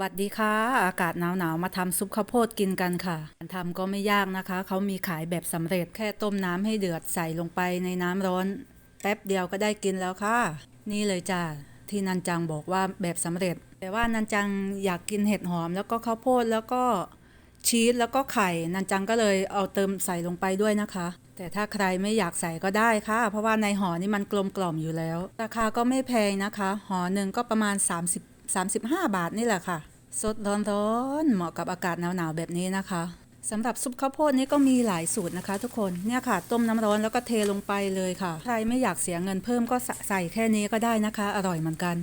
วัสดีค่ะ อากาศหนาวๆมาทำซุปข้าวโพดกินกันค่ะการทำก็ไม่ยากนะคะ เขามีขายแบบสำเร็จแค่ต้มน้ำให้เดือดใส่ลงไปในน้ำร้อน แป๊บเดียวก็ได้กินแล้วค่ะ นี่เลยจ้าที่นันจังบอกว่าแบบสำเร็จ แต่ว่านันจังอยากกินเห็ดหอม แล้วก็ข้าวโพดแล้วก็ชีสแล้วก็ไข่ นันจังก็เลยเอาเติมใส่ลงไปด้วยนะคะ แต่ถ้าใครไม่อยากใส่ก็ได้ค่ะ เพราะว่าในห่อนี่มันกลมกล่อมอยู่แล้ว ราคาก็ไม่แพงนะคะห่อหนึ่งก็ประมาณ 30 35 บาทนี่แหละค่ะ สดร้อนๆเหมาะกับอากาศหนาวๆแบบนี้นะคะสำหรับซุปข้าวโพดนี้ก็มีหลายสูตรนะคะ ทุกคนเนี่ยค่ะ ต้มน้ำร้อนแล้วก็เทลงไปเลยค่ะ ใครไม่อยากเสียเงินเพิ่มก็ใสใส่แค่นี้ก็ได้นะคะ อร่อยเหมือนกัน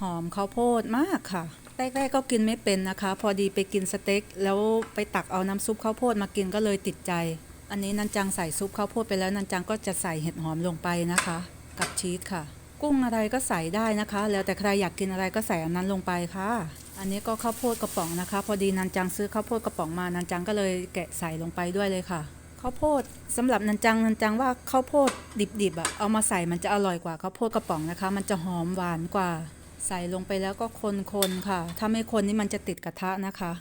หอมข้าวโพดมากค่ะแรกๆก็กินไม่เป็นนะคะ พอดีไปกินสเต็กแล้วไปตักเอาน้ำซุปข้าวโพดมากินก็เลยติดใจ อันนี้นันจังใส่ซุปข้าวโพดไปแล้วนันจังก็จะใส่เห็ดหอมลงไปนะคะ กับชีสค่ะ กุ้งอะไรก็ใส่ได้นะคะ แล้วแต่ใครอยากกินอะไรก็ใส่อันนั้นลงไปค่ะ อันนี้ก็ข้าวโพดกระป๋องนะคะ พอดีนันจังซื้อข้าวโพดกระป๋องมานันจังก็เลยแกะใส่ลงไปด้วยเลยค่ะข้าวโพดสำหรับนันจังนันจังว่าข้าวโพดดิบๆอะเอามาใส่มันจะอร่อยกว่าข้าวโพดกระป๋องนะคะ มันจะหอมหวานกว่า ใส่ลงไปแล้วก็คนๆค่ะ ถ้าไม่คนนี่มันจะติดกระทะนะคะ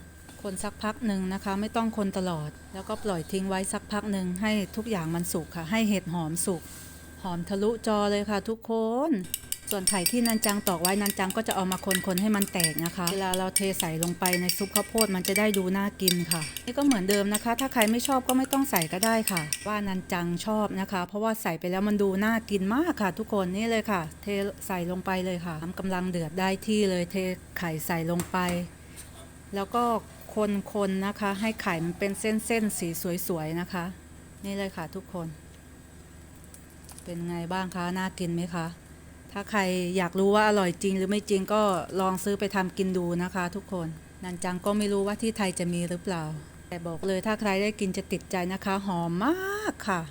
คนสักพักหนึ่งนะคะ ไม่ต้องคนตลอด แล้วก็ปล่อยทิ้งไว้สักพักหนึ่งให้ทุกอย่างมันสุกค่ะ ให้เห็ดหอมสุก หอมทะลุจอเลยค่ะทุกคน ส่วนไข่ที่นันจังตอกไว้นันจังก็จะเอามาคนๆให้มันแตกนะคะ เวลาเราเทใส่ลงไปในซุปข้าวโพดมันจะได้ดูน่ากินค่ะ นี่ก็เหมือนเดิมนะคะ ถ้าใครไม่ชอบก็ไม่ต้องใส่ก็ได้ค่ะ ว่านันจังชอบนะคะ เพราะว่าใส่ไปแล้วมันดูน่ากินมากค่ะ ทุกคนนี่เลยค่ะ เทใส่ลงไปเลยค่ะน้ำกำลังเดือดได้ที่เลยเทไข่ใส่ลงไป แล้วก็คนๆนะคะ ให้ไข่มันเป็นเส้นๆสีสวยๆนะคะ นี่เลยค่ะทุกคน เป็นไงบ้างคะ น่ากินไหมคะ ถ้าใครอยากรู้ว่าอร่อยจริงหรือไม่จริงก็ลองซื้อไปทำกินดูนะคะ ทุกคน นันจังก็ไม่รู้ว่าที่ไทยจะมีหรือเปล่า แต่บอกเลยถ้าใครได้กินจะติดใจนะคะ หอมมากค่ะ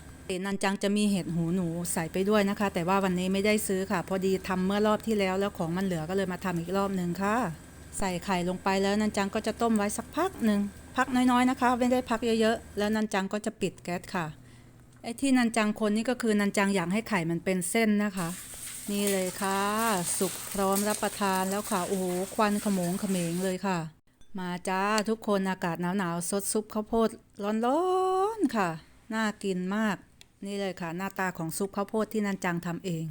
นันจังจะมีเห็ดหูหนูใส่ไปด้วยนะคะ แต่ว่าวันนี้ไม่ได้ซื้อค่ะ พอดีทำเมื่อรอบที่แล้วแล้วของมันเหลือก็เลยมาทำอีกรอบหนึ่งค่ะ ใส่ไข่ลงไปแล้วนันจังก็จะต้มไว้สักพักหนึ่งพักน้อยๆนะคะ ไม่ได้พักเยอะๆ แล้วนันจังก็จะปิดแก๊สค่ะ ไอ้ที่นันจังคนนี่ก็คือนันจังอยากให้ไข่มันเป็นเส้นนะคะ นี่เลยค่ะ สุกพร้อมรับประทานแล้วค่ะ โอ้โหควันขโมงเขมงเลยค่ะ มาจ้าทุกคนอากาศหนาวๆสดซุปข้าวโพดร้อนๆค่ะ น่ากินมาก นี่เลยค่ะ หน้าตาของซุปข้าวโพดที่นันจังทำเอง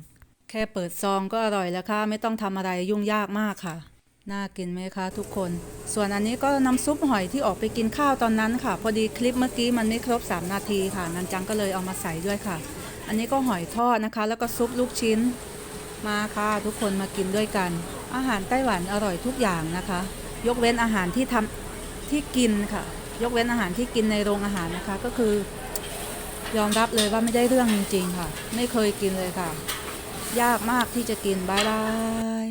แค่เปิดซองก็อร่อยแล้วค่ะ ไม่ต้องทำอะไรยุ่งยากมากค่ะ น่ากินไหมคะทุกคน ส่วนอันนี้ก็น้ำซุปหอยที่ออกไปกินข้าวตอนนั้นค่ะ พอดีคลิปเมื่อกี้มันไม่ครบ 3 นาทีค่ะ นันจังก็เลยเอามาใส่ด้วยค่ะ อันนี้ก็หอยทอดนะคะ แล้วก็ซุปลูกชิ้น มาค่ะ ทุกคนมากินด้วยกัน อาหารไต้หวันอร่อยทุกอย่างนะคะ ยกเว้นอาหารที่ทำที่กินค่ะ ยกเว้นอาหารที่กินในโรงอาหารนะคะ ก็คือยอมรับเลยว่าไม่ได้เรื่องจริงๆค่ะ ไม่เคยกินเลยค่ะ ยากมากที่จะกินบายบาย